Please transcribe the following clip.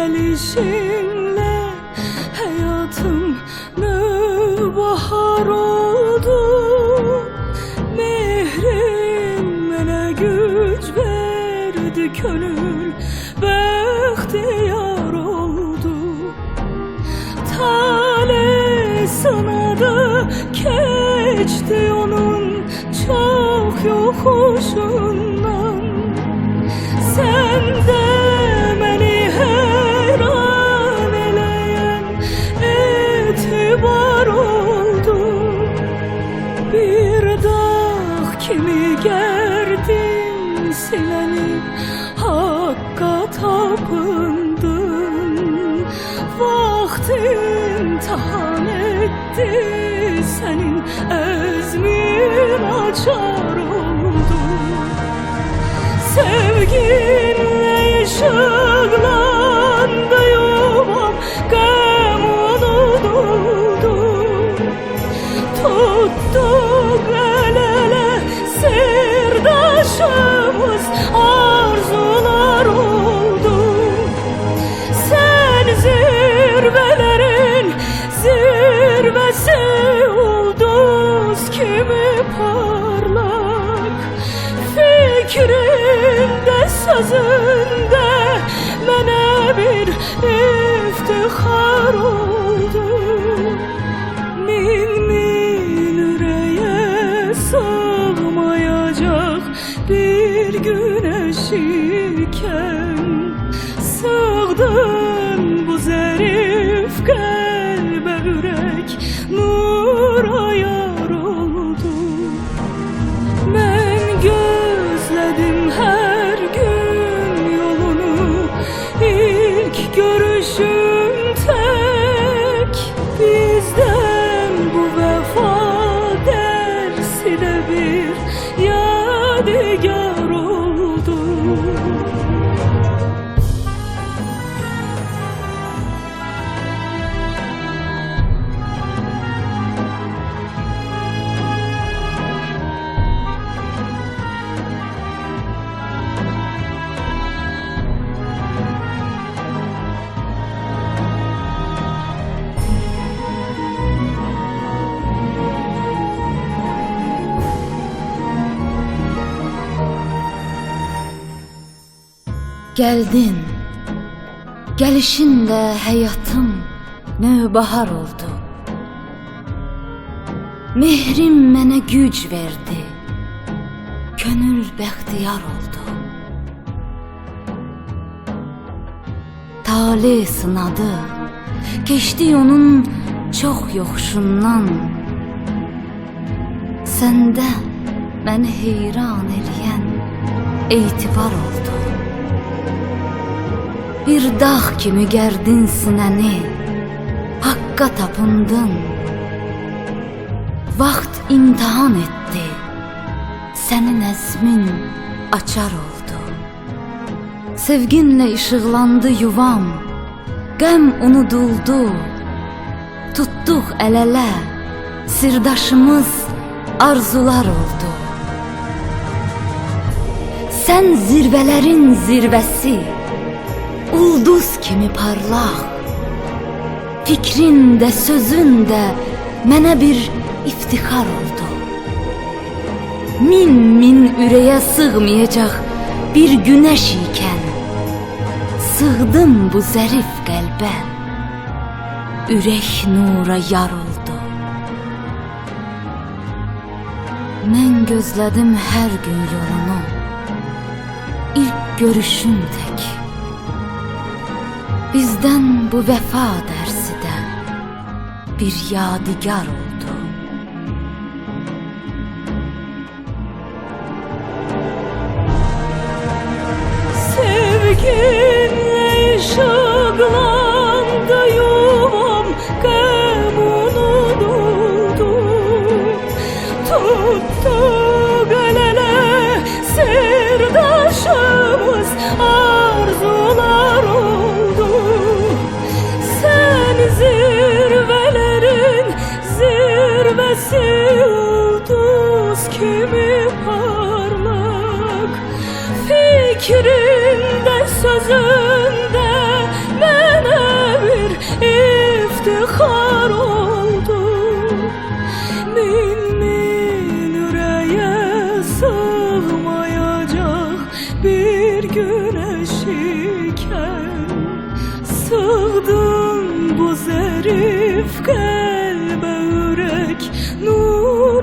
gelişinle hayatım bahar oldu. Mehrim bana güç verdi gönül Bahtiyar oldu. Tale sana da geçti onun çok yokuşundan kimi parlak Fikrinde sözünde bir yadigar Geldin. Gelişinle hayatım növbahar oldu. Mehrim mənə güc verdi. Könül bəxtiyar oldu. Tale sınadı. Geçti onun çok yoxuşundan. Səndə məni heyran eləyən etibar oldu Bir dağ kimi gərdin sinəni Haqqa tapındın. Vaxt imtihan etdi Sənin əzmin açar oldu. Sevginlə işıqlandı yuvam Qəm unuduldu. Tutduq əl-ələ Sirdaşımız arzular oldu Sən zirvələrin zirvəsi Ulduz kimi parlaq Fikrin də sözün də Mənə bir iftixar oldu. Min min ürəyə sığmayacaq Bir günəş ikən Sığdım bu zərif qəlbə Ürək nura yar oldu. Mən gözlədim hər gün yolunu İlk görüşüm tək Bizdən bu vəfa dərsi də bir yadigar oldu. Sevginle ışıklandı zirvelerin zirvesi Yıldız kimi parmak? Fikrinde sözünde Nene bir iftihar oldu. Min min üreye sığmayacak Bir güneş iken Sığdım. O zerif kalbe yürek nura